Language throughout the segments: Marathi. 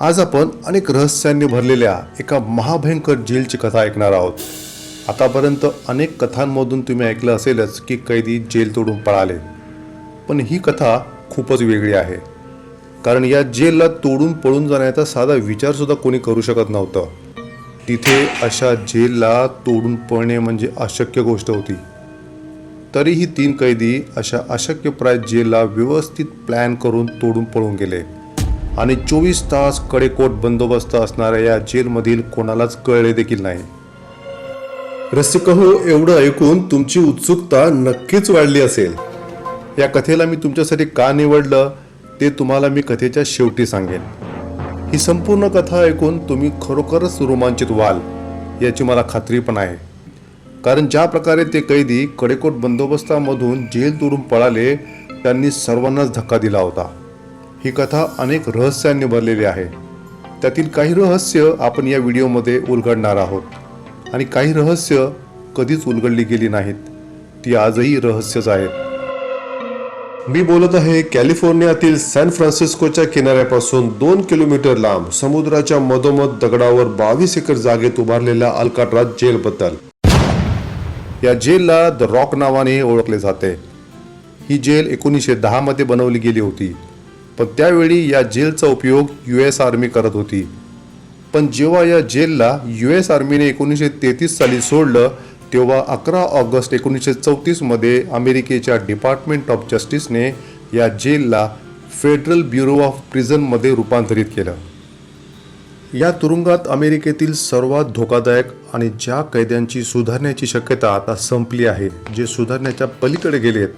आज आपण अनेक रहस्यांनी भरलेल्या एका महाभयंकर जेलची कथा ऐकणार आहोत. आतापर्यंत अनेक कथांमधून तुम्ही ऐकलं असेलच की कैदी जेल तोडून पळाले. पण ही कथा खूपच वेगळी आहे. कारण या जेलला तोडून पळून जाण्याचा साधा विचारसुद्धा कोणी करू शकत नव्हतं. तिथे अशा जेलला तोडून पळणे म्हणजे अशक्य गोष्ट होती. तरीही तीन कैदी अशा अशक्यप्राय जेलला व्यवस्थित प्लॅन करून तोडून पळून गेले. आणि चोवीस तास कडेकोट बंदोबस्त असणाऱ्या या जेलमधील कोणालाच कळले देखील नाही. रसिकहो एवढं ऐकून तुमची उत्सुकता नक्कीच वाढली असेल. या कथेला मी तुमच्यासाठी का निवडलं ते तुम्हाला मी कथेच्या शेवटी सांगेन. ही संपूर्ण कथा ऐकून तुम्ही खरोखरच रोमांचित व्हाल याची मला खात्री पण आहे. कारण ज्या प्रकारे ते कैदी कडेकोट बंदोबस्तामधून जेल तोडून पळाले त्यांनी सर्वांनाच धक्का दिला होता. ही कथा अनेक रहस्यांनी भरलेली आहे. त्यातील काही रहस्य आपण या व्हिडिओमध्ये उलगडणार आहोत. आणि काही रहस्य कधीच उलगडली गेली नाहीत. ती आजही रहस्यच आहेत. मी बोलत आहे कॅलिफोर्नियातील सॅन फ्रान्सिस्कोच्या किनाऱ्यापासून दोन किलोमीटर लांब समुद्राच्या मधोमध दगडावर बावीस एकर जागेत उभारलेल्या अल्काट्राज जेलबद्दल. या जेलला द रॉक नावाने ओळखले जाते. ही जेल एकोणीसशे दहामध्ये बनवली गेली होती. पण त्यावेळी या जेलचा उपयोग यू एस आर्मी करत होती. पण जेव्हा या जेलला यू एस आर्मीने एकोणीसशे तेहतीस साली सोडलं तेव्हा अकरा ऑगस्ट एकोणीसशे चौतीसमध्ये अमेरिकेच्या डिपार्टमेंट ऑफ जस्टिसने या जेलला फेडरल ब्युरो ऑफ प्रिझनमध्ये रूपांतरित केलं. या तुरुंगात अमेरिकेतील सर्वात धोकादायक आणि ज्या कैद्यांची सुधारण्याची शक्यता आता संपली आहे जे सुधारण्याच्या पलीकडे गेलेत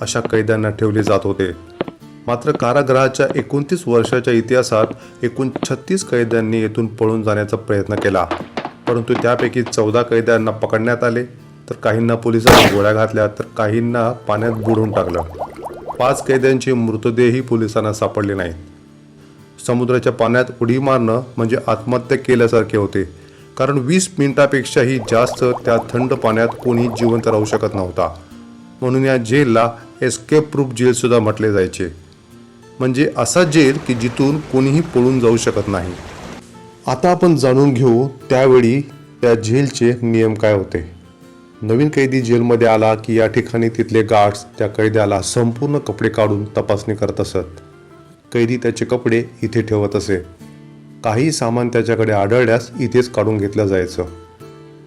अशा कैद्यांना ठेवले जात होते. मात्र कारागृहाच्या एकोणतीस वर्षाच्या इतिहासात एकूण छत्तीस कैद्यांनी येथून पळून जाण्याचा प्रयत्न केला. परंतु त्यापैकी चौदा कैद्यांना पकडण्यात आले तर काहींना पोलिसांनी गोळ्या घातल्या तर काहींना पाण्यात बुडवून टाकलं. पाच कैद्यांचे मृतदेहही पोलिसांना सापडले नाहीत. समुद्राच्या पाण्यात उडी मारणं म्हणजे आत्महत्या केल्यासारखे होते. कारण वीस मिनिटापेक्षाही जास्त त्या थंड पाण्यात कोणी जिवंत राहू शकत नव्हता. म्हणून या जेलला एस्केप प्रूफ जेलसुद्धा म्हटले जायचे. म्हणजे असा जेल की जिथून कोणीही पळून जाऊ शकत नाही. आता आपण जाणून घेऊ त्यावेळी त्या जेलचे नियम काय होते. नवीन कैदी जेलमध्ये आला की या ठिकाणी तिथले गार्ड्स त्या कैद्याला संपूर्ण कपडे काढून तपासणी करत असत. कैदी त्याचे कपडे इथे ठेवत असे. काही सामान त्याच्याकडे आढळल्यास इथेच काढून घेतलं जायचं.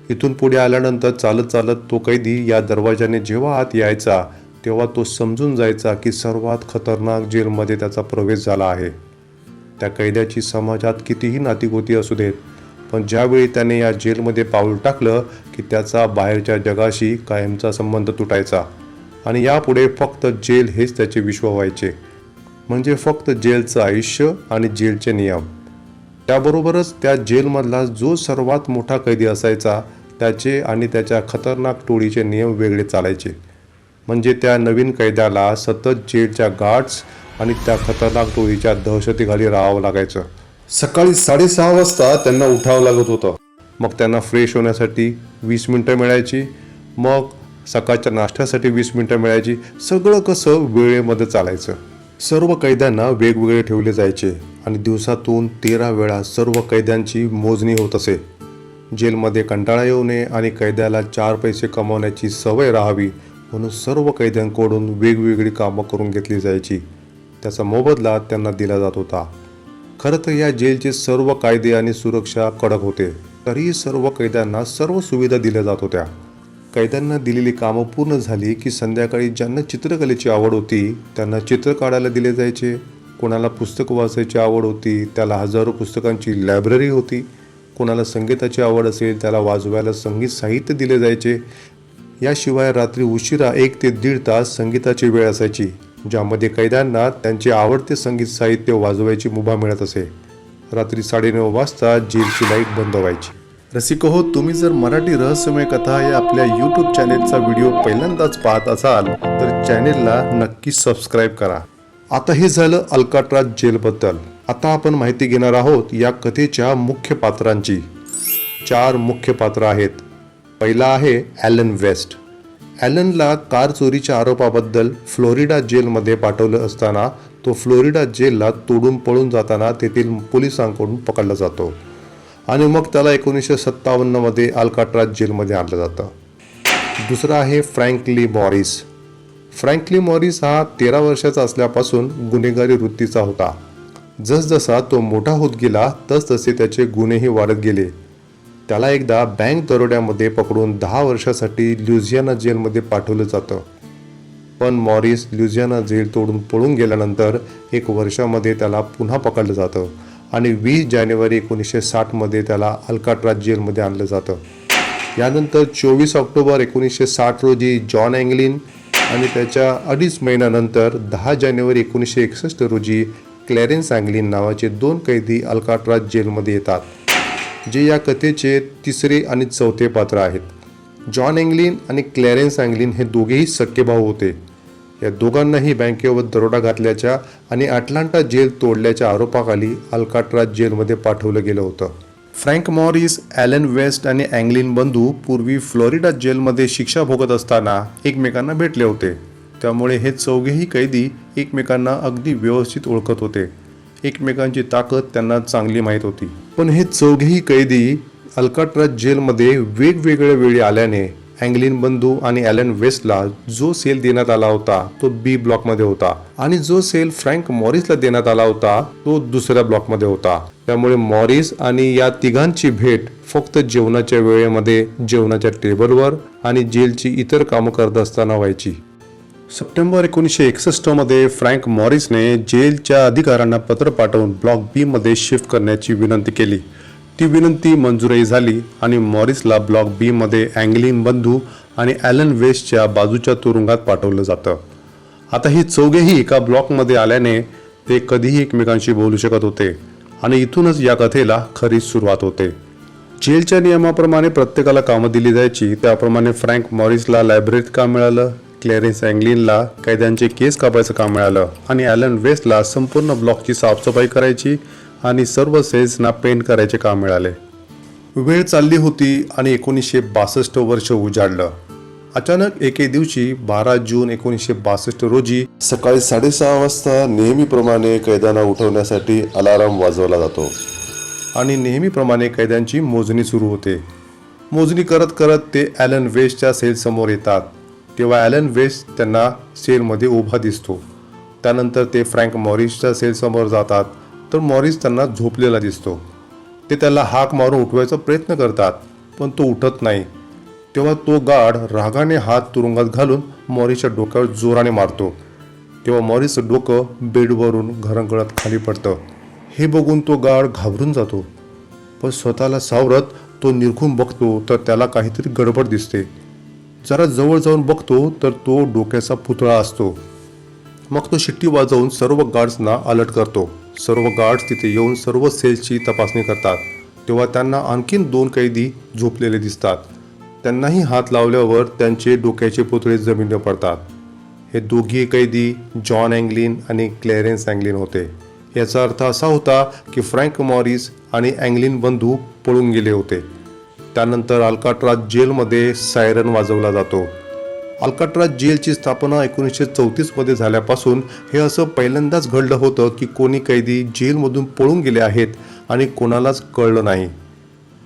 इथून पुढे आल्यानंतर चालत चालत तो कैदी या दरवाजाने जेव्हा आत यायचा तेव्हा तो समजून जायचा की सर्वात खतरनाक जेलमध्ये त्याचा प्रवेश झाला आहे. त्या कैद्याची समाजात कितीही नातीगोती असू देत पण ज्यावेळी त्याने या जेलमध्ये पाऊल टाकलं की त्याचा बाहेरच्या जगाशी कायमचा संबंध तुटायचा. आणि यापुढे फक्त जेल हेच त्याचे विश्व व्हायचे. म्हणजे फक्त जेलचं आयुष्य आणि जेलचे नियम. त्याबरोबरच त्या जेलमधला जो सर्वात मोठा कैदी असायचा त्याचे आणि त्याच्या खतरनाक टोळीचे नियम वेगळे चालायचे. म्हणजे त्या नवीन कैद्याला सतत जेलच्या गार्ड्स आणि त्या खतरनाक टोळीच्या दहशतीखाली राहावं लागायचं. सकाळी साडेसहा वाजता त्यांना उठावं लागत होतं. मग त्यांना फ्रेश होण्यासाठी वीस मिनटं मिळायची. मग सकाळच्या नाश्त्यासाठी वीस मिनटं मिळायची. सगळं कसं वेळेमध्ये चालायचं. सर्व कैद्यांना वेगवेगळे ठेवले जायचे आणि दिवसातून तेरा वेळा सर्व कैद्यांची मोजणी होत असे. जेलमध्ये कंटाळा येऊ नये आणि कैद्याला चार पैसे कमावण्याची सवय राहावी म्हणून सर्व कैद्यांकडून वेगवेगळी कामं करून घेतली जायची. त्याचा मोबदला त्यांना दिला जात होता. खरं तर या जेलचे सर्व कायदे आणि सुरक्षा कडक होते. तरीही सर्व कैद्यांना सर्व सुविधा दिल्या जात होत्या. कैद्यांना दिलेली कामं पूर्ण झाली की संध्याकाळी ज्यांना चित्रकलेची आवड होती त्यांना चित्र काढायला दिले जायचे. कोणाला पुस्तक वाचायची आवड होती त्याला हजारो पुस्तकांची लायब्ररी होती. कोणाला संगीताची आवड असेल त्याला वाजवायला संगीत साहित्य दिले जायचे. याशिवाय रात्री उशिरा एक ते दीड तास संगीताची वेळ असायची ज्यामध्ये कैद्यांना त्यांचे आवडते संगीत साहित्य वाजवायची मुभा मिळत असे. रात्री साडेनऊ वाजता जेलची लाइट बंद व्हायची. रसिक हो तुम्ही जर मराठी रहस्यमय कथा या आपल्या यूट्यूब चॅनेलचा व्हिडिओ पहिल्यांदाच पाहत असाल तर चॅनेलला नक्की सबस्क्राईब करा. आता हे झालं अल्काट्राज जेलबद्दल. आता आपण माहिती घेणार आहोत या कथेच्या मुख्य पात्रांची. चार मुख्य पात्र आहेत. पहिला आहे ॲलन वेस्ट. ॲलनला कार चोरीच्या आरोपाबद्दल फ्लोरिडा जेलमध्ये पाठवलं असताना तो फ्लोरिडा जेलला तोडून पळून जाताना तेथील पोलिसांकडून पकडला जातो. आणि मग त्याला एकोणीसशे सत्तावन्नमध्ये अल्काट्राज जेलमध्ये आणलं जातं. दुसरा आहे फ्रँकली मॉरिस. फ्रँकली मॉरिस हा तेरा वर्षाचा असल्यापासून गुन्हेगारी वृत्तीचा होता. जसजसा तो मोठा होत गेला तसतसे त्याचे गुन्हेही वाढत गेले. त्याला एकदा बँक दरोड्यामध्ये पकडून दहा वर्षासाठी ल्युझियाना जेलमध्ये पाठवलं जातं. पण मॉरिस ल्युझियाना जेल तोडून पळून गेल्यानंतर एक वर्षामध्ये त्याला पुन्हा पकडलं जातं आणि वीस जानेवारी एकोणीसशे साठमध्ये त्याला अल्काट्राज जेलमध्ये आणलं जातं. यानंतर चोवीस ऑक्टोबर एकोणीसशे साठ रोजी जॉन अँगलिन आणि त्याच्या अडीच महिन्यानंतर दहा जानेवारी एकोणीसशे एकसष्ट रोजी क्लॅरेन्स अँगलिन नावाचे दोन कैदी अल्काट्राज जेलमध्ये येतात. जे या कथेचे तिसरे आणि चौथे पात्र आहेत. जॉन अँग्लिन आणि क्लॅरेन्स अँगलिन हे दोघेही सख्खे भाऊ होते. या दोघांनाही बँकेवर दरोडा घातल्याच्या आणि अटलांटा जेल तोडल्याच्या आरोपाखाली अल्काट्राज जेलमध्ये पाठवलं गेलं होतं. फ्रँक मॉरिस ॲलन वेस्ट आणि अँग्लिन बंधू पूर्वी फ्लोरिडा जेलमध्ये शिक्षा भोगत असताना एकमेकांना भेटले होते. त्यामुळे हे चौघेही कैदी एकमेकांना अगदी व्यवस्थित ओळखत होते. एकमेकांची ताकद त्यांना चांगली माहीत होती. पण हे चौघेही कैदी अल्काट्राज जेलमध्ये वेगवेगळ्या वेळी आल्याने अँग्लिन बंधू आणि ॲलन वेस्टला जो सेल देण्यात आला होता तो बी ब्लॉकमध्ये होता. आणि जो सेल फ्रँक मॉरिसला देण्यात आला होता तो दुसऱ्या ब्लॉकमध्ये होता. त्यामुळे मॉरिस आणि या तिघांची भेट फक्त जेवणाच्या वेळेमध्ये जेवणाच्या टेबलवर आणि जेलची इतर कामं करत असताना व्हायची. सप्टेंबर एकोणीसशे एकसष्टमध्ये फ्रँक मॉरिसने जेलच्या अधिकाऱ्यांना पत्र पाठवून ब्लॉक बीमध्ये शिफ्ट करण्याची विनंती केली. ती विनंती मंजूरही झाली आणि मॉरिसला ब्लॉक बीमध्ये अँग्लिन बंधू आणि ॲलन वेस्टच्या बाजूच्या तुरुंगात पाठवलं जातं. आता ही चौघेही एका ब्लॉकमध्ये आल्याने ते कधीही एकमेकांशी बोलू शकत होते आणि इथूनच या कथेला खरी सुरुवात होते. जेलच्या नियमाप्रमाणे प्रत्येकाला कामं दिली जायची त्याप्रमाणे फ्रँक मॉरिसला लायब्ररीत काम मिळालं? क्लॅरेन्स अँगलिनला कैद्यांचे केस कापायचं काम मिळालं आणि ॲलन वेस्टला संपूर्ण ब्लॉकची साफसफाई करायची आणि सर्व सेल्सना पेंट करायचे काम मिळाले. वेळ चालली होती आणि एकोणीसशे बासष्ट वर्ष उजाडलं. अचानक एके दिवशी बारा जून एकोणीसशे बासष्ट रोजी सकाळी साडेसहा वाजता नेहमीप्रमाणे कैद्यांना उठवण्यासाठी अलाराम वाजवला जातो आणि नेहमीप्रमाणे कैद्यांची मोजणी सुरू होते. मोजणी करत करत ते ॲलन वेस्टच्या सेलसमोर येतात. तेव्हा ॲलन वेस्ट त्यांना सेलमध्ये उभा दिसतो. त्यानंतर ते फ्रँक मॉरिसच्या सेलसमोर जातात तर मॉरिस त्यांना झोपलेला दिसतो. ते त्याला हाक मारून उठवायचा प्रयत्न करतात पण तो उठत नाही. तेव्हा तो गार्ड रागाने हात तुरुंगात घालून मॉरिसच्या डोक्यावर जोराने मारतो. तेव्हा मॉरिसचं डोकं बेडवरून घरंगळत खाली पडतं. हे बघून तो गार्ड घाबरून जातो. पण स्वतःला सावरत तो निरखून बघतो तर त्याला काहीतरी गडबड दिसते. जरा जवळ जाऊन बघतो तर तो डोक्याचा पुतळा असतो. मग तो शिट्टी वाजवून सर्व गार्ड्सना अलर्ट करतो. सर्व गार्ड्स तिथे येऊन सर्व सेल्सची तपासणी करतात. तेव्हा त्यांना आणखीन दोन कैदी झोपलेले दिसतात. त्यांनाही हात लावल्यावर त्यांचे डोक्याचे पुतळे जमिनीवर पडतात. हे दोघी कैदी जॉन अँगलिन आणि क्लेरेन्स अँगलिन होते. याचा अर्थ असा होता की फ्रँक मॉरिस आणि अँगलिन बंधू पळून गेले होते. त्यानंतर अल्काट्राज जेलमध्ये सायरन वाजवला जातो. अल्काट्राज जेलची स्थापना एकोणीसशे चौतीसमध्ये झाल्यापासून हे असं पहिल्यांदाच घडलं होतं की कोणी कैदी जेलमधून पळून गेले आहेत आणि कोणालाच कळलं नाही.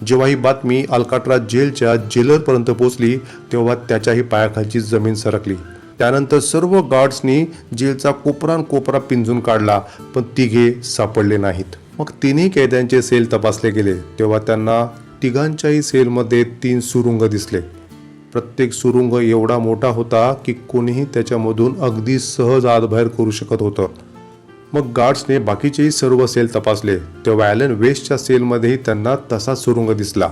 जेव्हा ही बातमी अल्काट्राज जेलच्या जेलरपर्यंत पोहोचली तेव्हा त्याच्याही पायाखालची जमीन सरकली. त्यानंतर सर्व गार्ड्सनी जेलचा कोपरान कोपरा पिंजून काढला पण तिघे सापडले नाहीत. मग तिन्ही कैद्यांचे सेल तपासले गेले तेव्हा त्यांना तिघांच्याही सेलमध्ये तीन सुरुंग दिसले. प्रत्येक सुरुंग एवढा मोठा होता की कोणीही त्याच्यामधून अगदी सहज आतबाहेर करू शकत होतं. मग गार्ड्सने बाकीचेही सर्व सेल तपासले. तेव्हा ॲलन वेस्टच्या सेलमध्येही त्यांना तसा सुरुंग दिसला.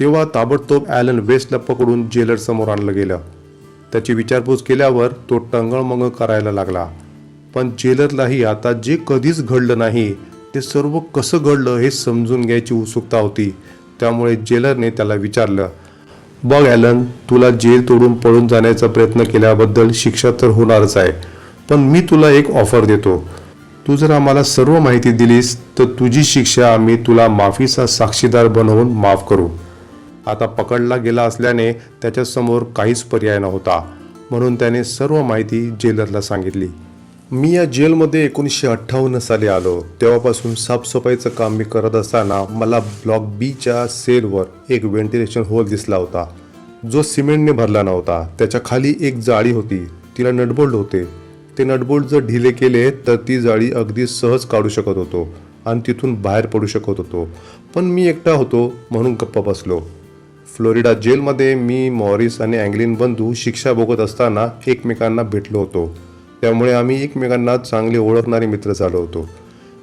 तेव्हा ताबडतोब ॲलन वेस्टला पकडून जेलर समोर आणलं गेलं. त्याची विचारपूस केल्यावर तो टंगळमंगळ करायला लागला. पण जेलरलाही आता जे कधीच घडलं नाही ते सर्व कसं घडलं हे समजून घ्यायची उत्सुकता होती. त्यामुळे जेलरने त्याला विचारलं बघ ॲलन तुला जेल तोडून पळून जाण्याचा प्रयत्न केल्याबद्दल शिक्षा तर होणारच आहे पण मी तुला एक ऑफर देतो. तू जर आम्हाला सर्व माहिती दिलीस तर तुझी शिक्षा आम्ही तुला माफीचा साक्षीदार बनवून माफ करू. आता पकडला गेला असल्याने त्याच्यासमोर काहीच पर्याय नव्हता म्हणून त्याने सर्व माहिती जेलरला सांगितली. मी या जेलमध्ये एकोणीसशे अठ्ठावन्न साली आलो. तेव्हापासून साफसफाईचं काम मी करत असताना मला ब्लॉक बीच्या सेलवर एक व्हेंटिलेशन होल दिसला होता. जो सिमेंटने भरला नव्हता. त्याच्याखाली एक जाळी होती. तिला नटबोल्ड होते. ते नटबोल्ड जर ढिले केले तर ती जाळी अगदी सहज काढू शकत होतो आणि तिथून बाहेर पडू शकत होतो. पण मी एकटा होतो म्हणून गप्पा बसलो. फ्लोरिडा जेलमध्ये मी मॉरिस आणि अँग्लिन बंधू शिक्षा भोगत असताना एकमेकांना भेटलो होतो. त्यामुळे आम्ही एकमेकांना चांगले ओळखणारे मित्र झालो होतो.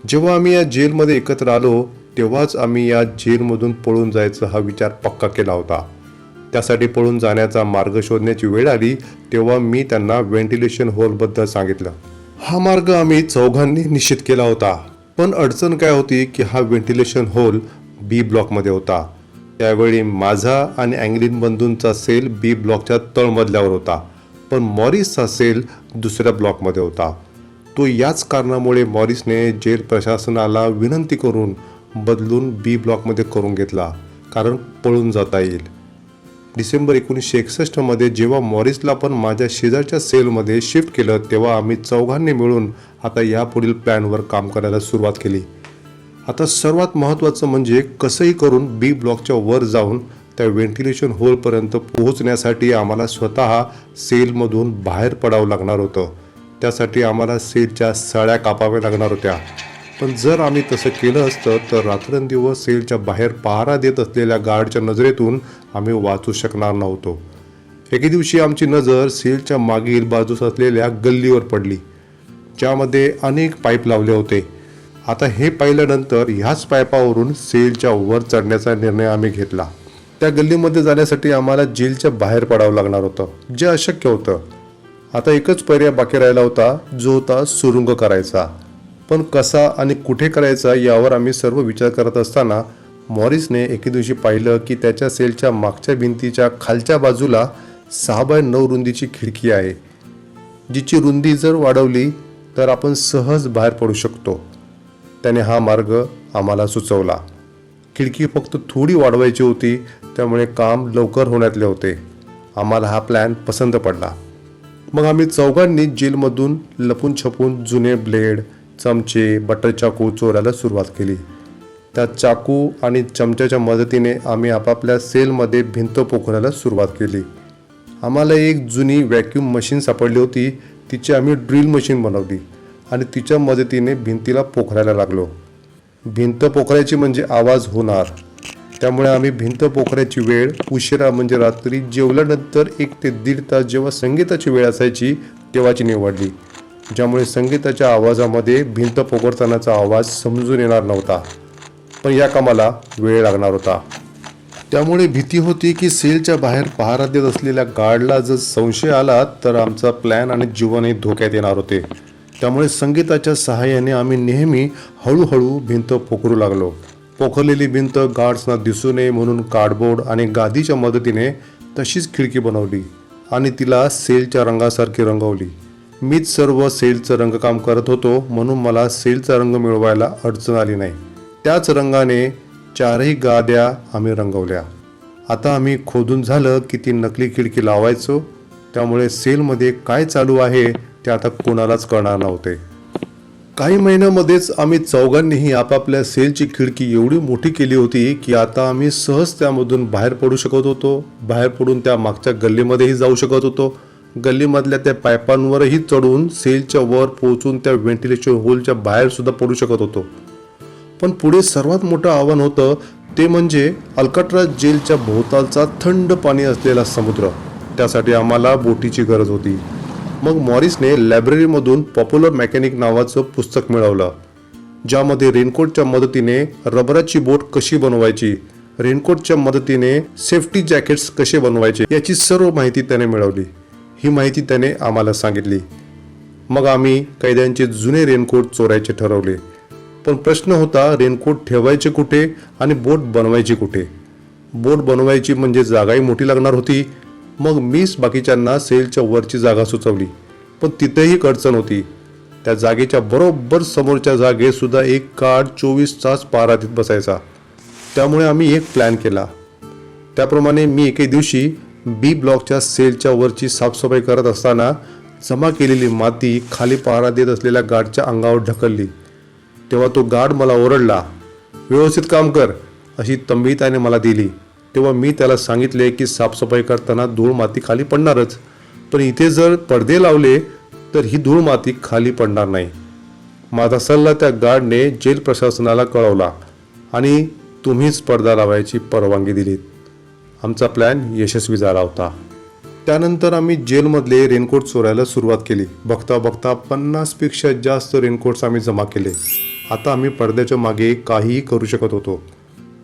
जेव्हा आम्ही या जेलमध्ये एकत्र आलो तेव्हाच आम्ही या जेलमधून पळून जायचा हा विचार पक्का केला होता. त्यासाठी पळून जाण्याचा मार्ग शोधण्याची वेळ आली तेव्हा मी त्यांना व्हेंटिलेशन होलबद्दल सांगितलं. हा मार्ग आम्ही चौघांनी निश्चित केला होता. पण अडचण काय होती की हा व्हेंटिलेशन होल बी ब्लॉकमध्ये होता. त्यावेळी माझा आणि अँग्लिन बंधूंचा सेल बी ब्लॉकच्या तळमजल्यावर होता. पण मॉरिसचा सेल दुसऱ्या ब्लॉकमध्ये होता. तो याच कारणामुळे मॉरिसने जेल प्रशासनाला विनंती करून बदलून बी ब्लॉकमध्ये करून घेतला कारण पळून जाता येईल. डिसेंबर एकोणीसशे एकसष्टमध्ये जेव्हा मॉरिसला पण माझ्या शेजारच्या सेलमध्ये शिफ्ट केलं तेव्हा आम्ही चौघांनी मिळून आता यापुढील प्लॅनवर काम करायला सुरुवात केली. आता सर्वात महत्त्वाचं म्हणजे कसंही करून बी ब्लॉकच्या वर जाऊन त्या व्हेंटिलेशन होलपर्यंत पोहोचण्यासाठी आम्हाला स्वतः सेलमधून बाहेर पडावं लागणार होतं. त्यासाठी आम्हाला सेलच्या सळ्या कापाव्या लागणार होत्या. पण जर आम्ही तसं केलं असतं तर रात्रंदिवस सेलच्या बाहेर पहारा देत असलेल्या गार्डच्या नजरेतून आम्ही वाचू शकणार नव्हतो. एके दिवशी आमची नजर सेलच्या मागील बाजूस असलेल्या गल्लीवर पडली. ज्यामध्ये अनेक पाईप लावले होते. आता हे पाहिल्यानंतर ह्याच पाईपावरून सेलच्या वर चढण्याचा निर्णय आम्ही घेतला. त्या गल्लीमध्ये जाण्यासाठी आम्हाला जेलच्या बाहेर पडावं लागणार होतं जे अशक्य होतं. आता एकच पर्याय बाकी राहिला होता जो होता सुरुंग करायचा. पण कसा आणि कुठे करायचा यावर आम्ही सर्व विचार करत असताना मॉरिसने एके दिवशी पाहिलं की त्याच्या सेलच्या मागच्या भिंतीच्या खालच्या बाजूला सहा बाय नऊ रुंदीची खिडकी आहे. जिची रुंदी जर वाढवली तर आपण सहज बाहेर पडू शकतो. त्याने हा मार्ग आम्हाला सुचवला. खिडकी फक्त थोडी वाढवायची होती त्यामुळे काम लवकर होण्यातले होते. आम्हाला हा प्लॅन पसंत पडला. मग आम्ही चौघांनी जेलमधून लपून छपून जुने ब्लेड चमचे बटर चाकू चोरायला सुरुवात केली. त्या चाकू आणि चमच्याच्या मदतीने आम्ही आपापल्या सेलमध्ये भिंत पोखरायला सुरुवात केली. आम्हाला एक जुनी व्हॅक्यूम मशीन सापडली होती. तिची आम्ही ड्रिल मशीन बनवली आणि तिच्या मदतीने भिंतीला पोखरायला लागलो. भिंत पोखरायची म्हणजे आवाज होणार. त्यामुळे आम्ही भिंत पोखरायची वेळ उशिरा म्हणजे रात्री जेवल्यानंतर एक ते दीड तास जेव्हा संगीताची वेळ असायची तेव्हाची निवडली ज्यामुळे संगीताच्या आवाजामध्ये भिंत पोखरतानाचा आवाज समजून येणार नव्हता. पण या कामाला वेळ लागणार होता. त्यामुळे भीती होती की सेलच्या बाहेर पहारा देत असलेल्या गार्डला जर संशय आला तर आमचा प्लॅन आणि जीवनही धोक्यात येणार होते. त्यामुळे संगीताच्या सहाय्याने आम्ही नेहमी हळूहळू भिंत पोखरू लागलो. पोखरलेली भिंत गार्ड्सना दिसू नये म्हणून कार्डबोर्ड आणि गादीच्या मदतीने तशीच खिडकी बनवली आणि तिला सेलच्या रंगासारखी रंगवली. मीच सर्व सेलचं रंगकाम करत होतो म्हणून मला सेलचा रंग मिळवायला अडचण आली नाही. त्याच रंगाने चारही गाद्या आम्ही रंगवल्या. आता आम्ही खोदून झालं की ती नकली खिडकी लावायचो. त्यामुळे सेलमध्ये काय चालू आहे ते आता कोणालाच कळणार नव्हते. काही महिन्यामध्येच आम्ही चौघांनीही आपापल्या सेलची खिडकी एवढी मोठी केली होती की आता आम्ही सहज त्यामधून बाहेर पडू शकत होतो. बाहेर पडून त्या मागच्या गल्लीमध्येही जाऊ शकत होतो. गल्लीमधल्या त्या पायपांवरही चढून सेलच्या वर पोहोचून त्या व्हेंटिलेशन होलच्या बाहेरसुद्धा पडू शकत होतो. पण पुढे सर्वात मोठं आव्हान होतं ते म्हणजे अल्कट्राज जेलच्या भोवतालचा थंड पाणी असलेला समुद्र. त्यासाठी आम्हाला बोटीची गरज होती. मग मॉरिसने लायब्ररीमधून पॉप्युलर मेकॅनिक नावाचं पुस्तक मिळवलं ज्यामध्ये रेनकोटच्या मदतीने रबराची बोट कशी बनवायची रेनकोटच्या मदतीने सेफ्टी जॅकेट्स कसे बनवायचे याची सर्व माहिती त्याने मिळवली. ही माहिती त्याने आम्हाला सांगितली. मग आम्ही कैद्यांचे जुने रेनकोट चोरायचे ठरवले. पण प्रश्न होता रेनकोट ठेवायचे कुठे आणि बोट बनवायची कुठे? बोट बनवायची म्हणजे जागाही मोठी लागणार होती मग मीच बाकीच्यांना सेलच्या वरची जागा सुचवली. पण तिथेही एक अडचण होती. त्या जागेच्या बरोबर समोरच्या जागेसुद्धा एक कार्ड चोवीस तास पारातीत बसायचा. त्यामुळे आम्ही एक प्लॅन केला. त्याप्रमाणे मी एके दिवशी बी ब्लॉकच्या सेलच्या वरची साफसफाई करत असताना जमा केलेली माती खाली पहारा देत असलेल्या गार्डच्या अंगावर ढकलली. तेव्हा तो गार्ड मला ओरडला व्यवस्थित काम कर अशी तंबी त्याने मला दिली. तेव्हा मी त्याला सांगितले की साफसफाई करताना धूळ माती खाली पडणारच. पण इथे जर पडदे लावले तर ही धूळ माती खाली पडणार नाही. माझा सल्ला त्या गार्डने जेल प्रशासनाला कळवला आणि तुम्हीच पडदा लावायची परवानगी दिलीत. आमचा प्लॅन यशस्वी झाला होता. त्यानंतर आम्ही जेलमधले रेनकोट चोरायला सुरुवात केली. बघता बघता पन्नासपेक्षा जास्त रेनकोट्स आम्ही जमा केले. आता आम्ही पडद्याच्या मागे काहीही करू शकत होतो.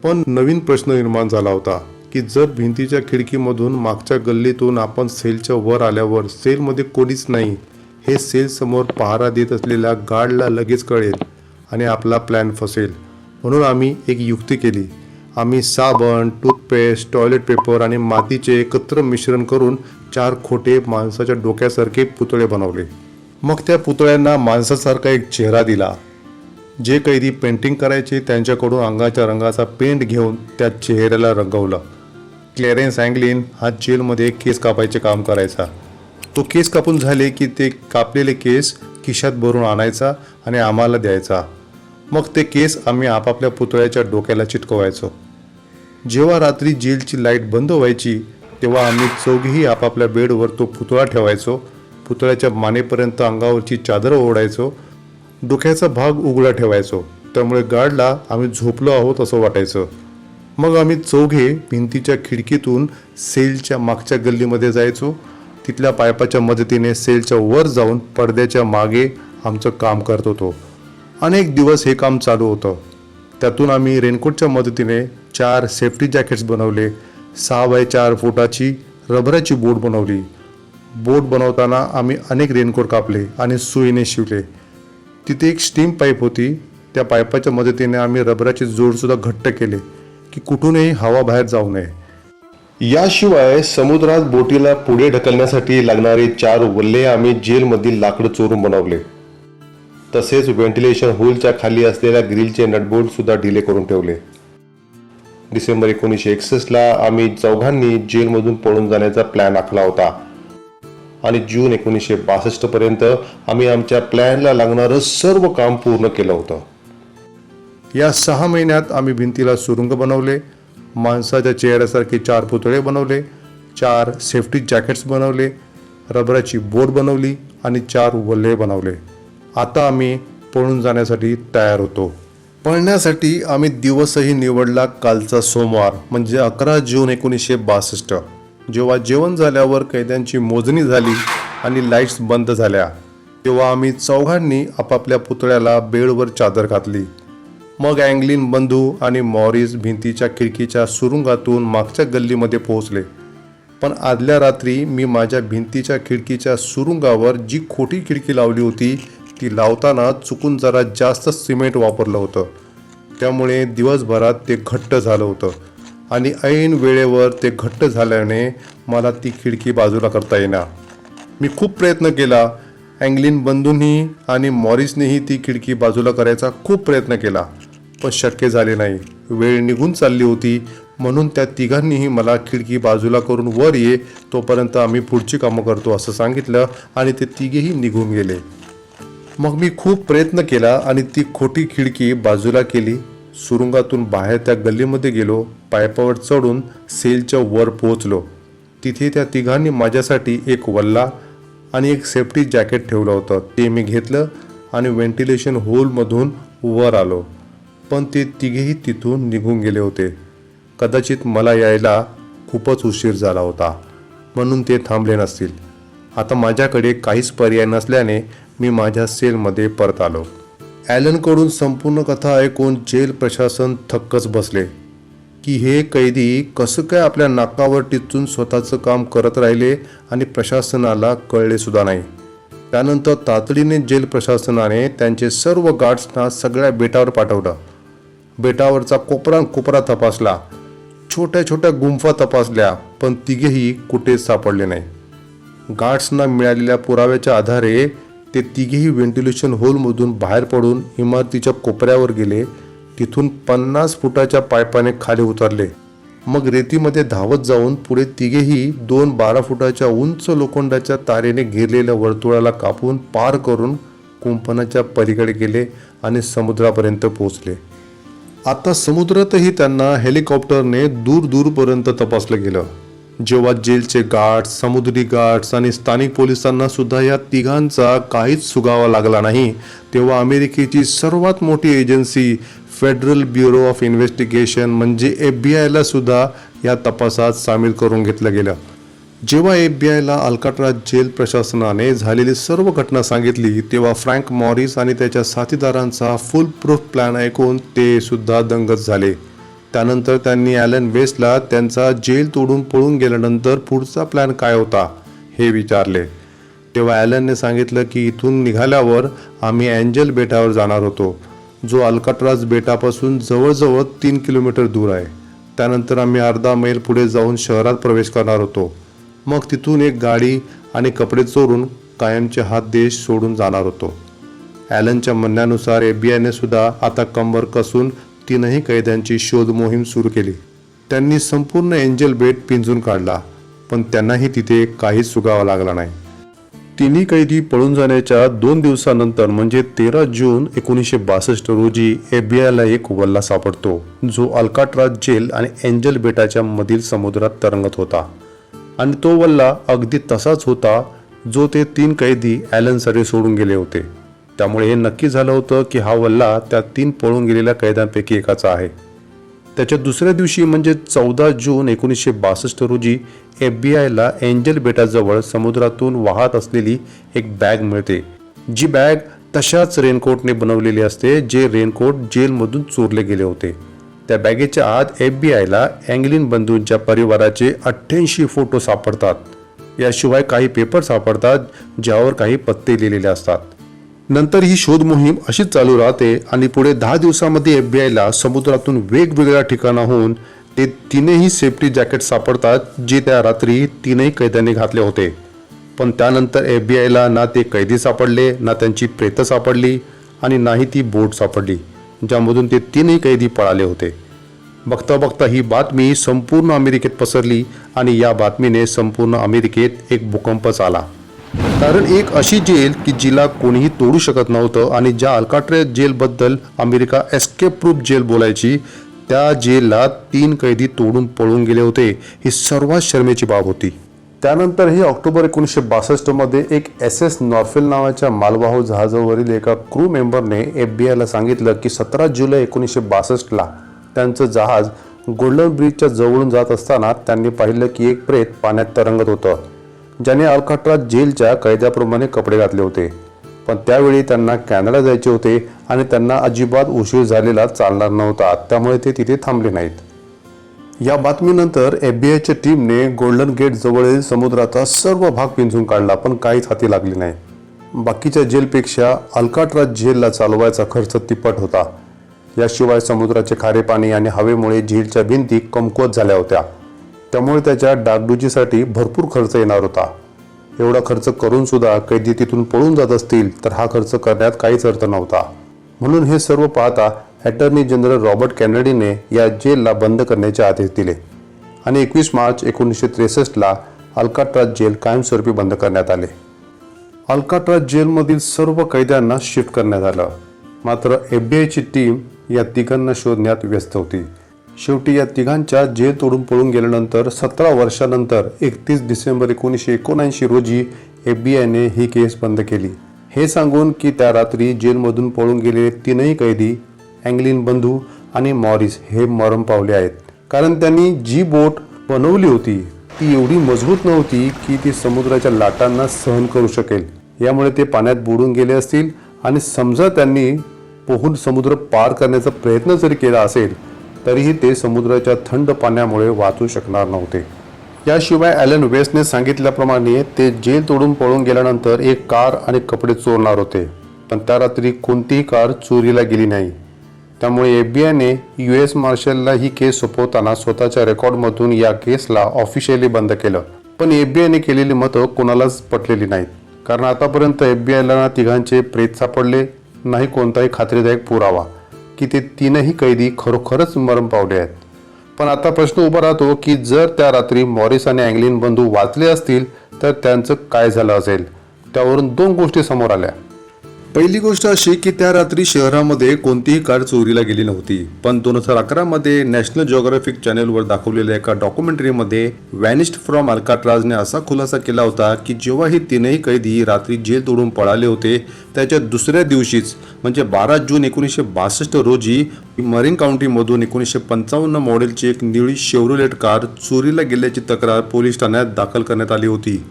पण नवीन प्रश्न निर्माण झाला होता की जर भिंतीच्या खिडकीमधून मागच्या गल्लीतून आपण सेलच्या वर आल्यावर सेलमध्ये कोणीच नाही हे सेल समोर पहारा देत असलेल्या गार्डला लगेच कळेल आणि आपला प्लॅन फसेल. म्हणून आम्ही एक युक्ती केली. आम्ही साबण टूथपेस्ट टॉयलेट पेपर आणि मातीचे एकत्र मिश्रण करून चार खोटे माणसाच्या डोक्यासारखे पुतळे बनवले. मग त्या पुतळ्यांना माणसासारखा एक चेहरा दिला. जे कैदी पेंटिंग करायचे त्यांच्याकडून अंगाच्या रंगाचा पेंट घेऊन त्या चेहऱ्याला रंगवलं. क्लेरेन्स अँगलिन हा जेलमध्ये केस कापायचे काम करायचा. तो केस कापून झाले की ते कापलेले केस खिशात भरून आणायचा आणि आम्हाला द्यायचा. मग ते केस आम्ही आपापल्या पुतळ्याच्या डोक्याला चिटकवायचो. जेव्हा रात्री जेलची लाइट बंद व्हायची तेव्हा आम्ही चौघीही आपापल्या बेडवर तो पुतळा ठेवायचो. पुतळ्याच्या मानेपर्यंत अंगावरची चादर ओढायचो. डोक्याचा भाग उघडा ठेवायचो. त्यामुळे गार्डला आम्ही झोपलो आहोत असं वाटायचं. मग आम्ही चौघे भिंतीच्या खिडकीतून सेलच्या मागच्या गल्लीमध्ये जायचो. तिथल्या पायपाच्या मदतीने सेलच्या वर जाऊन पडद्याच्या मागे आमचं काम करत होतो. अनेक दिवस हे काम चालू होतं. त्यातून आम्ही रेनकोटच्या मदतीने चार सेफ्टी जॅकेट्स बनवले. सहा बाय चार फुटाची रबराची बोट बनवली. बोट बनवताना आम्ही अनेक रेनकोट कापले आणि सुईने शिवले. तिथे एक स्टीम पाईप होती. त्या पाईपाच्या मदतीने आम्ही रबराचे जोडसुद्धा घट्ट केले की कुठूनही हवा बाहेर जाऊ नये. याशिवाय समुद्रात बोटीला पुढे ढकलण्यासाठी लागणारे चार वल्ले आम्ही जेलमधील लाकड चोरून बनवले. तसेच व्हेंटिलेशन होलच्या खाली असलेल्या ग्रिलचे नटबोल्टसुद्धा ढिले डिले करून ठेवले. डिसेंबर एकोणीसशे एकसष्टला आम्ही चौघांनी जेलमधून पळून जाण्याचा प्लॅन आखला होता. आणि जून एकोणीसशे बासष्ट पर्यंत आम्ही आमच्या प्लॅनला लागणारं सर्व काम पूर्ण केलं होतं. या सहा महिन्यात आम्ही भिंतीला सुरुंग बनवले माणसाच्या चेहऱ्यासारखे चार पुतळे बनवले चार सेफ्टी जॅकेट्स बनवले रबराची बोट बनवली आणि चार वल्हे बनवले. आता आम्ही पळून जाण्यासाठी तयार होतो. पळण्यासाठी आम्ही दिवसही निवडला कालचा सोमवार म्हणजे अकरा जून एकोणीसशे बासष्ट. जेव्हा जेवण झाल्यावर कैद्यांची मोजणी झाली आणि लाईट्स बंद झाल्या तेव्हा आम्ही चौघांनी आपापल्या पुतळ्याला बेडवर चादर घातली. मग अँग्लिन बंधू आणि मॉरिस भिंतीच्या खिडकीच्या सुरुंगातून मागच्या गल्लीमध्ये पोहोचले. पण आदल्या रात्री मी माझ्या भिंतीच्या खिडकीच्या सुरुंगावर जी खोटी खिडकी लावली होती ती लावताना चुकून जरा जास्त सिमेंट वापरलं होतं. त्यामुळे दिवसभरात ते घट्ट झालं होतं. आणि ऐन वेळेवर ते घट्ट झाल्याने मला ती खिडकी बाजूला करता येणार मी खूप प्रयत्न केला. अँग्लिन बंधूंनी आणि मॉरिसनेही ती खिडकी बाजूला करायचा खूप प्रयत्न केला. पण शक्य झाले नाही. वेळ निघून चालली होती. म्हणून त्या तिघांनीही मला खिडकी बाजूला करून वर ये तोपर्यंत आम्ही पुढची कामं करतो असं सांगितलं आणि ते तिघेही निघून गेले. मग मी खूप प्रयत्न केला आणि ती खोटी खिडकी बाजूला केली. सुरुंगातून बाहेर त्या गल्लीमध्ये गेलो पायपावर चढून सेलच्या वर पोहोचलो. तिथे त्या तिघांनी माझ्यासाठी एक वल्ला आणि एक सेफ्टी जॅकेट ठेवलं होतं. ते मी घेतलं आणि व्हेंटिलेशन होलमधून वर आलो. पण ते तिघेही तिथून निघून गेले होते. कदाचित मला यायला खूपच उशीर झाला होता. म्हणून ते थांबले नसतील. आता माझ्याकडे काहीच पर्याय नसल्याने मी माझ्या सेलमध्ये परत आलो. ॲलनकडून संपूर्ण कथा ऐकून जेल प्रशासन थक्कच बसले. की हे कैदी कसं काय आपल्या नाकावर टिचून स्वतःचं काम करत राहिले आणि प्रशासनाला कळलेसुद्धा नाही. त्यानंतर तातडीने जेल प्रशासनाने त्यांचे सर्व गार्ड्सना सगळ्या बेटावर पाठवलं. बेटावरचा कोपरा कोपरा तपासला. छोट्या छोट्या गुंफा तपासल्या पण तिघेही कुठेच सापडले नाही. गार्ड्सना मिळालेल्या पुराव्याच्या आधारे ते तिघेही व्हेंटिलेशन होलमधून बाहेर पडून इमारतीच्या कोपऱ्यावर गेले. तिथून पन्नास फुटाच्या पायपाने खाली उतरले. मग रेतीमध्ये धावत जाऊन पुढे तिघेही दोन बारा फुटाच्या उंच लोखंडाच्या तारेने घेरलेल्या वर्तुळाला कापून पार करून कुंपणाच्या पलीकडे गेले आणि समुद्रापर्यंत पोहोचले. आता समुद्रातही त्यांना हेलिकॉप्टरने दूर दूरपर्यंत तपासलं गेलं. जेव्हा जेलचे गार्ड्स समुद्री गार्ड्स आणि स्थानिक पोलिसांना सुद्धा या तिघांचा काहीच सुगावा लागला नाही तेव्हा अमेरिकेची सर्वात मोठी agency federal bureau of investigation म्हणजे एफ बी आयला सुद्धा या तपासात सामील करून घेतलं गेलं. जेव्हा एफ बी आयला अल्काट्राज जेल प्रशासनाने झालेली सर्व घटना सांगितली तेव्हा फ्रँक मॉरिस आणि त्याच्या साथीदारांचा फुल प्रूफ प्लॅन ऐकून ते सुद्धा दंगत झाले. त्यानंतर त्यांनी ॲलन वेस्टला त्यांचा जेल तोडून पळून गेल्यानंतर पुढचा प्लॅन काय होता हे विचारले. तेव्हा ॲलनने सांगितलं की इथून निघाल्यावर आम्ही अँजल बेटावर जाणार होतो जो अल्काट्राज बेटापासून जवळजवळ तीन किलोमीटर दूर आहे. त्यानंतर आम्ही अर्धा मैल पुढे जाऊन शहरात प्रवेश करणार होतो. मग तिथून एक गाडी आणि कपडे चोरून कायमचे हात देश सोडून जाणार होतो. ॲलनच्या म्हणण्यानुसार एफ बी आयने सुद्धा आता कंबर कसून तीनही कैद्यांची शोध मोहीम सुरू केली. त्यांनी संपूर्ण एंजल बेट पिंजून काढला पण त्यांनाही तिथे काहीच सुगावा लागला नाही. तिन्ही कैदी पळून जाण्याच्या दोन दिवसानंतर म्हणजे तेरा जून एकोणीसशे बासष्ट रोजी एफ एक वल्ला सापडतो जो अल्काट्राज जेल आणि एंजल बेटाच्या मधील समुद्रात तरंगत होता. आणि तो वल्ला अगदी तसाच होता जो ते तीन कैदी ॲलनसाठी सोडून गेले होते. त्यामुळे हे नक्की झालं होतं की हा वल्ला त्या तीन पळून गेलेल्या कैद्यांपैकी एकाचा आहे. त्याच्या दुसऱ्या दिवशी म्हणजे चौदा जून एकोणीसशे बासष्ट रोजी एफ बी आयला एंजल बेटाजवळ समुद्रातून वाहत असलेली एक बॅग मिळते. जी बॅग तशाच रेनकोटने बनवलेली असते जे रेनकोट जेलमधून चोरले गेले होते. त्या बॅगेच्या आत एफ बी आयला अँग्लिन बंधूंच्या परिवाराचे अठ्ठ्याऐंशी फोटो सापडतात. याशिवाय काही पेपर सापडतात ज्यावर काही पत्ते लिहिलेले असतात. नंतर ही शोध मोहीम अशीच चालू राहते आणि पुढे दहा दिवसामध्ये एफ बी आयला समुद्रातून वेगवेगळ्या ठिकाणाहून ते तीनही सेफ्टी जॅकेट सापडतात जे त्या रात्री तीनही कैद्यांनी घातले होते. पण त्यानंतर एफ बी आयला ना ते कैदी सापडले ना त्यांची प्रेतं सापडली आणि नाही ती बोट सापडली ज्यामधून ते तीनही कैदी पळाले होते. बघता बघता ही बातमी संपूर्ण अमेरिकेत पसरली आणि या बातमीने संपूर्ण अमेरिकेत एक भूकंपच आला. कारण एक अशी जेल की जिला कोणीही तोडू शकत नव्हतं आणि ज्या अल्काट्रेज जेलबद्दल अमेरिका एस्केप प्रूफ जेल बोलायची त्या जेलला तीन कैदी तोडून पळून गेले होते. ही सर्वात शर्मेची बाब होती. त्यानंतरही ऑक्टोबर एकोणीसशे बासष्टमध्ये एक एस एस नॉर्फेल नावाच्या मालवाहू जहाजावरील एका क्रू मेंबरने एफ बी आयला सांगितलं की सतरा जुलै एकोणीसशे बासष्टला त्यांचं जहाज गोल्डन ब्रिजच्या जवळून जात असताना त्यांनी पाहिलं की एक प्रेत पाण्यात तरंगत होतं. ज्याने अल्काट्राज जेलच्या कैद्याप्रमाणे कपडे घातले होते. पण त्यावेळी त्यांना कॅनडा जायचे होते आणि त्यांना अजिबात उशीर झालेला चालणार नव्हता. त्यामुळे ते तिथे थांबले नाहीत. या बातमीनंतर एफ बी आयच्या टीमने गोल्डन गेट जवळील समुद्राचा सर्व भाग पिंजून काढला पण काहीच हाती लागली नाही. बाकीच्या जेलपेक्षा अल्काट्राज जेलला चालवायचा खर्च तिप्पट होता. याशिवाय समुद्राचे खारे पाणी आणि हवेमुळे झीलच्या भिंती कमकुवत झाल्या होत्या. त्यामुळे त्याच्या डागडुजीसाठी भरपूर खर्च येणार होता. एवढा खर्च करून सुद्धा कैदी तिथून पळून जात असतील तर हा खर्च करण्यात काहीच अर्थ नव्हता. म्हणून हे सर्व पाहता अटर्नी जनरल रॉबर्ट कॅनडीने या जेलला बंद करण्याचे आदेश दिले. आणि एकवीस मार्च एकोणीसशे त्रेसष्टला अल्काट्राज जेल कायमस्वरूपी बंद करण्यात आले. अल्काट्राज जेलमधील सर्व कैद्यांना शिफ्ट करण्यात आलं. मात्र एफ बी आयची टीम या तिघांना शोधण्यात व्यस्त होती. शेवटी या तिघांच्या जेल तोडून पळून गेल्यानंतर सतरा वर्षानंतर एकतीस डिसेंबर एकोणीसशे एकोणऐंशी रोजी एफ बी आयने ही केस बंद केली. हे सांगून की त्या रात्री जेलमधून पळून गेलेले तीनही कैदी अँग्लिन बंधू आणि मॉरिस हे मरण पावले आहेत. कारण त्यांनी जी बोट बनवली होती ती एवढी मजबूत नव्हती की ती समुद्राच्या लाटांना सहन करू शकेल. यामुळे ते पाण्यात बुडून गेले असतील आणि समजा त्यांनी पोहून समुद्र पार करण्याचा प्रयत्न जरी केला असेल तरीही ते समुद्राच्या थंड पाण्यामुळे वाचू शकणार नव्हते. याशिवाय ॲलन वेस्टने सांगितल्याप्रमाणे ते जेल तोडून पळून गेल्यानंतर एक कार आणि कपडे चोरणार होते पण त्या रात्री कोणतीही कार चोरीला गेली नाही. त्यामुळे एफ बी आयने यू एस मार्शलला ही केस सोपवताना स्वतःच्या रेकॉर्डमधून या केसला ऑफिशियली बंद केलं. पण एफ बी आयने केलेली मतं कोणालाच पटलेली नाहीत. कारण आतापर्यंत एफ बी आयला ना तिघांचे प्रेत सापडले नाही कोणताही खात्रीदायक पुरावा. की ते तीनही कैदी खरोखरच मरण पावले आहेत. पण आता प्रश्न उभा राहतो की जर त्या रात्री मॉरिस आणि अँग्लिन बंधू वाचले असतील तर त्यांचं काय झालं असेल? त्यावरून दोन गोष्टी समोर आल्या. पहिली गोष्ट अशी की त्या रात्री शहरामध्ये कोणतीही कार चोरीला गेली नव्हती. पण दोन हजार अकरामध्ये नॅशनल जिओग्राफिक चॅनेलवर दाखवलेल्या एका डॉक्युमेंटरीमध्ये वॅनिस्ड फ्रॉम अल्काट्राजने असा खुलासा केला होता की जेव्हा हे तीनही कैदी रात्री जेल तोडून पळाले होते त्याच्या दुसऱ्या दिवशीच म्हणजे बारा जून एकोणीसशे बासष्ट रोजी मरीन काउंटीमधून एकोणीसशे पंचावन्न मॉडेलची एक निळी शेवरोलेट कार चोरीला गेल्याची तक्रार पोलीस ठाण्यात दाखल करण्यात आली होती.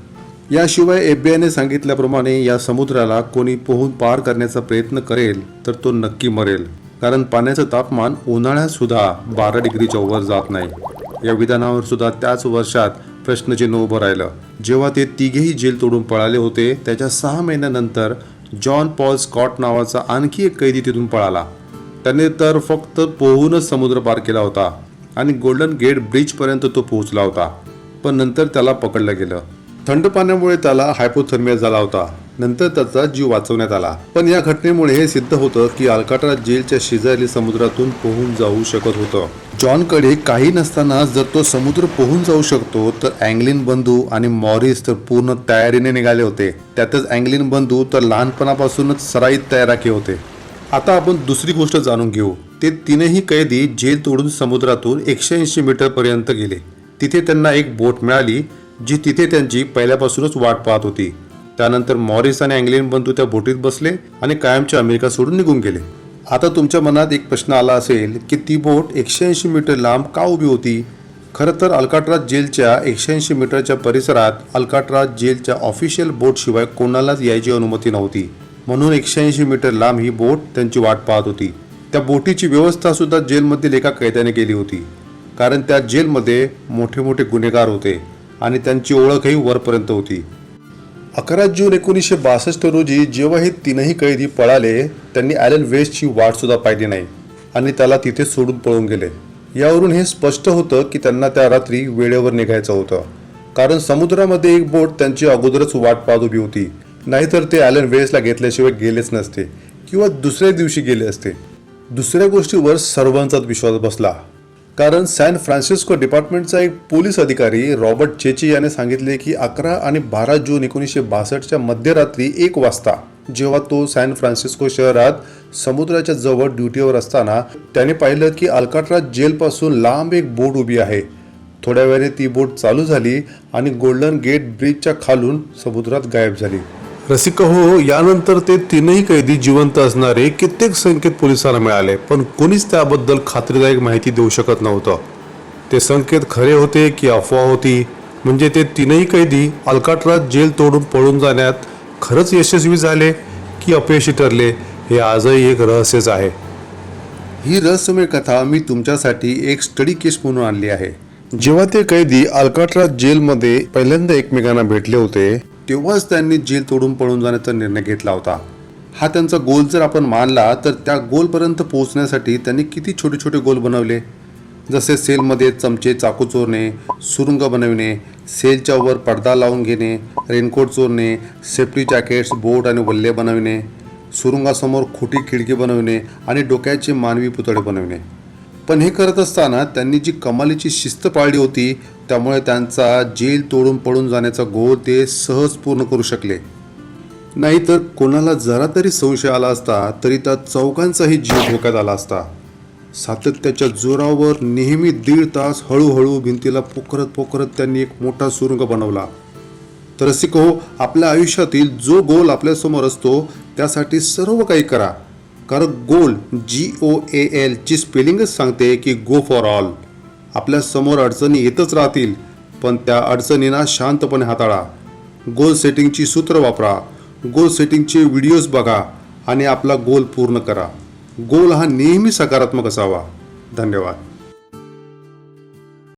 याशिवाय एफबीआयने सांगितल्याप्रमाणे या समुद्राला कोणी पोहून पार करण्याचा प्रयत्न करेल तर तो नक्की मरेल. कारण पाण्याचं तापमान उन्हाळ्यात सुद्धा बारा डिग्रीच्या वर जात नाही. या विधानावर सुद्धा त्याच वर्षात प्रश्नचिन्ह उभं राहिलं. जेव्हा ते तिघेही जेल तोडून पळाले होते त्याच्या सहा महिन्यानंतर जॉन पॉल स्कॉट नावाचा आणखी एक कैदी तिथून पळाला. त्याने तर फक्त पोहूनच समुद्र पार केला होता आणि गोल्डन गेट ब्रिजपर्यंत तो पोहोचला होता पण नंतर त्याला पकडलं गेलं. थंड पाण्यामुळे त्याला हायपोथर्मिया झाला होता. नंतर त्याचा जीव वाचवण्यात आला. पण या घटनेमुळे हे सिद्ध होतं की अल्काट्रा जेलच्या शेजारी समुद्रातून पोहून जाऊ शकत होतं. जॉनकडे काही नसताना जर तो समुद्र पोहून जाऊ शकतो तर अँग्लिन बंधू आणि मॉरिस तर पूर्ण तयारीने निघाले होते. त्यातच अँग्लिन बंधू तर लहानपणापासूनच सराईत तयाराके होते. आता आपण दुसरी गोष्ट जाणून घेऊ. ते तीनही कैदी जेल तोडून समुद्रातून एकशे ऐंशी मीटरपर्यंत गेले. तिथे त्यांना एक बोट मिळाली. जी तिथे त्यांची पहिल्यापासूनच वाट पाहत होती. त्यानंतर मॉरिस आणि अँग्लिन बंधू त्या बोटीत बसले आणि कायमच्या अमेरिका सोडून निघून गेले. आता तुमच्या मनात एक प्रश्न आला असेल की ती बोट एकशे ऐंशी मीटर लांब का उभी होती? खरं तर अल्काट्राज जेलच्या एकशे ऐंशी मीटरच्या परिसरात अल्काट्राज जेलच्या ऑफिशियल बोटशिवाय कोणालाच यायची अनुमती नव्हती. म्हणून एकशे ऐंशी मीटर लांब ही बोट त्यांची वाट पाहत होती. त्या बोटीची व्यवस्था सुद्धा जेलमधील एका कैद्याने केली होती. कारण त्या जेलमध्ये मोठे मोठे गुन्हेगार होते. आणि त्यांची ओळखही वरपर्यंत होती. अकरा जून एकोणीसशे बासष्ट रोजी जेव्हा हे तीनही कैदी पळाले त्यांनी ॲलन वेस्टची वाटसुद्धा पाहिली नाही आणि त्याला तिथे सोडून पळून गेले. यावरून हे स्पष्ट होतं की त्यांना त्या रात्री वेळेवर निघायचं होतं. कारण समुद्रामध्ये एक बोट त्यांची अगोदरच वाट पाहत उभी होती. नाहीतर ते ॲलन वेस्टला घेतल्याशिवाय गेलेच नसते किंवा दुसऱ्या दिवशी गेले असते. दुसऱ्या गोष्टीवर सर्वांचाच विश्वास बसला. कारण सॅन फ्रान्सिस्को डिपार्टमेंटचा एक पोलीस अधिकारी रॉबर्ट चेची याने सांगितले की अकरा आणि बारा जून एकोणीसशे बासष्टच्या मध्यरात्री एक वाजता जेव्हा तो सॅन फ्रान्सिस्को शहरात समुद्राच्या जवळ ड्युटीवर असताना त्याने पाहिलं की अल्काट्रा जेलपासून लांब एक बोट उभी आहे. थोड्या वेळाने ती बोट चालू झाली आणि गोल्डन गेट ब्रिजच्या खालून समुद्रात गायब झाली. रसिक हो, हो यानंतर ते तीनही कैदी जिवंत असणारे कित्येक संकेत पोलिसांना मिळाले पण कोणीच त्याबद्दल खात्रीदायक माहिती देऊ शकत नव्हतं. ते संकेत खरे होते की अफवा होती? म्हणजे ते तीनही कैदी अल्काट्राज जेल तोडून पळून जाण्यात खरंच यशस्वी झाले की अपयशी ठरले हे आजही एक रहस्यच आहे. ही रहस्यमय कथा मी तुमच्यासाठी एक स्टडी केस म्हणून आणली आहे. जेव्हा ते कैदी अल्काट्राज जेलमध्ये पहिल्यांदा एकमेकांना भेटले होते तेव्हाच त्यांनी जेल तोडून पळून जाण्याचा निर्णय घेतला होता. हा त्यांचा गोल जर आपण मानला तर त्या गोलपर्यंत पोहोचण्यासाठी त्यांनी किती छोटे छोटे गोल बनवले? जसे सेलमध्ये चमचे चाकू चोरणे सुरुंग बनविणे सेलच्या वर पडदा लावून घेणे रेनकोट चोरणे सेफ्टी जॅकेट्स बोट आणि वल्ले बनविणे सुरुंगासमोर खोटी खिडकी बनविणे आणि डोक्याचे मानवी पुतळे बनविणे. पण हे करत असताना त्यांनी जी कमालीची शिस्त पाळली होती त्यामुळे त्यांचा जेल तोडून पळून जाण्याचा गोल ते सहज पूर्ण करू शकले. नाहीतर कोणाला जरा तरी संशय आला असता तरी त्या चौकांचाही जीव धोक्यात आला असता. सातत्याच्या जोरावर नेहमी दीड तास हळूहळू भिंतीला पोखरत पोखरत त्यांनी एक मोठा सुरुंग बनवला. तर रसिक आपल्या आयुष्यातील जो गोल आपल्यासमोर असतो त्यासाठी सर्व काही करा. कारण गोल जी ओ ए एल ची स्पेलिंगच सांगते की गो फॉर ऑल आपल्यासमोर अडचणी येतच राहतील पण त्या अडचणींना शांतपणे हाताळा. गोल सेटिंगची सूत्र वापरा. गोल सेटिंगचे व्हिडिओज बघा आणि आपला गोल पूर्ण करा. गोल हा नेहमी सकारात्मक असावा. धन्यवाद.